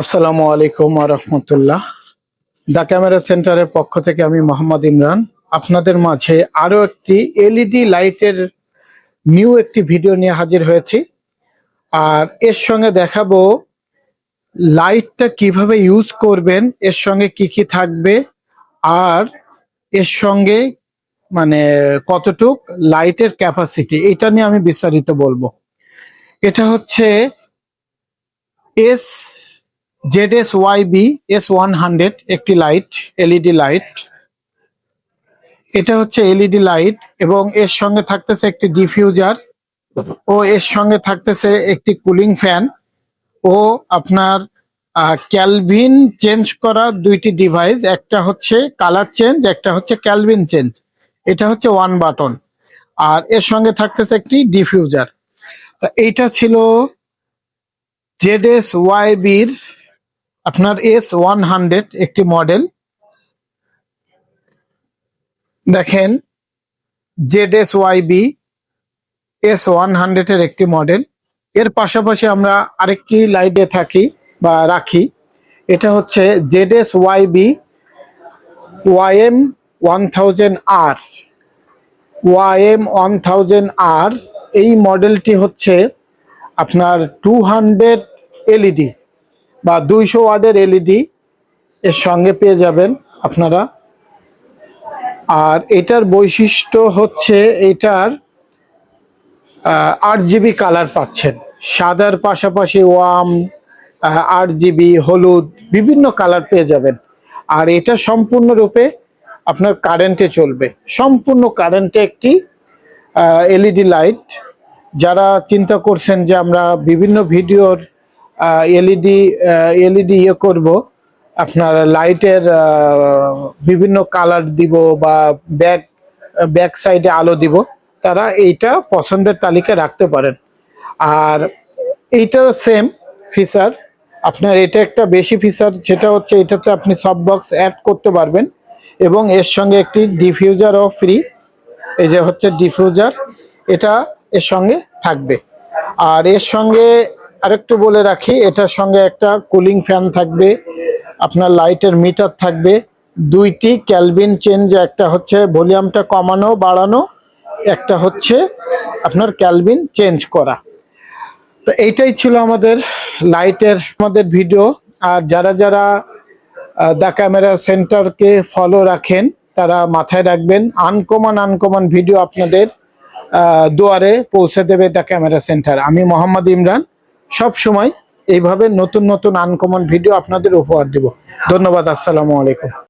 আসসালামু আলাইকুম রহমতুল্লাহ। The camera সেন্টারের পক্ষ থেকে আমি মোহাম্মদ ইমরান। আপনাদের মাঝে আরও একটি এলইডি লাইটের নিউ একটি ভিডিও নিয়ে হাজির হয়েছি। আর এর সঙ্গে দেখাবো লাইটটা কীভাবে ইউজ করবেন, এর সঙ্গে কি কি থাকবে, আর এর সঙ্গে মানে কতটুক লাইটের ক্যাপাসিটি, এটা নিয়ে আমি বিস্তারিত বলব। এটা হচ্ছে S Z S Y B S one hundred একটি লাইট এলইডি লাইট এটা হচ্ছে এলইডি লাইট এবং এর সঙ্গে থাকতেছে একটি ডিফিউজার ও এর সঙ্গে থাকতেছে একটি কুলিং ফ্যান ও আপনার ক্যালভিন চেঞ্জ করা দুইটি ডিভাইস একটা হচ্ছে কালার চেঞ্জ একটা হচ্ছে ক্যালভিন চেঞ্জ এটা হচ্ছে ওয়ান বাটন আর এর সঙ্গে থাকতেছে একটি ডিফিউজার এইটা ছিল জেড এস ওয়াই বির আপনার এস ওয়ান হান্ড্রেড একটি মডেল দেখেন Z S Y B S one hundred এর একটি মডেল এর পাশাপাশি আমরা আরেকটি লাইটে থাকি বা রাখি। এটা হচ্ছে Z S Y B Y M one thousand আর ওয়াইএম ওয়ান থাউজেন্ড আর এই মডেলটি হচ্ছে আপনার টু হান্ড্রেড এলইডি বা দুইশো ওয়ার্ডের এলইডি এর সঙ্গে পেয়ে যাবেন আপনারা। আর এটার বৈশিষ্ট্য হচ্ছে এটার আট জিবি কালার পাচ্ছেন। সাদার পাশাপাশি ওয়াম আট জিবি, হলুদ, বিভিন্ন কালার পেয়ে যাবেন। আর এটা সম্পূর্ণরূপে আপনার কারেন্টে চলবে। সম্পূর্ণ কারেন্টে একটি এলইডি লাইট যারা চিন্তা করছেন যে আমরা বিভিন্ন ভিডিওর এলইডি এলইডি ইয়ে করব, আপনার লাইটের বিভিন্ন কালার দিব বা ব্যাক ব্যাক সাইডে আলো দিব, তারা এইটা পছন্দের তালিকায় রাখতে পারেন। আর এইটা সেম ফিচার আপনার এটা একটা বেশি ফিচার সেটা হচ্ছে এটাতে আপনি সব বক্স অ্যাড করতে পারবেন এবং এর সঙ্গে একটি ডিফিউজারও ফ্রি এই যে হচ্ছে ডিফিউজার এটা এর সঙ্গে থাকবে। আর এর সঙ্গে আরেকটু বলে রাখি, এটার সঙ্গে একটা কুলিং ফ্যান থাকবে, আপনার লাইটের মিটার থাকবে, দুইটি ক্যালভিন চেঞ্জ একটা হচ্ছে ভলিউমটা কমানো, বাড়ানো, একটা হচ্ছে আপনার ক্যালভিন চেঞ্জ করা। তো এইটাই ছিল আমাদের লাইটের আমাদের ভিডিও আর যারা যারা দ্য ক্যামেরা সেন্টারকে ফলো রাখেন, তারা মাথায় রাখবেন আনকমন আনকমন ভিডিও আপনাদের দুয়ারে পৌঁছে দেবে দ্য ক্যামেরা সেন্টার আমি মোহাম্মদ ইমরান সব সময় এইভাবে নতুন নতুন আনকমন ভিডিও আপনাদের উপহার দিব। ধন্যবাদ, আসসালামু আলাইকুম।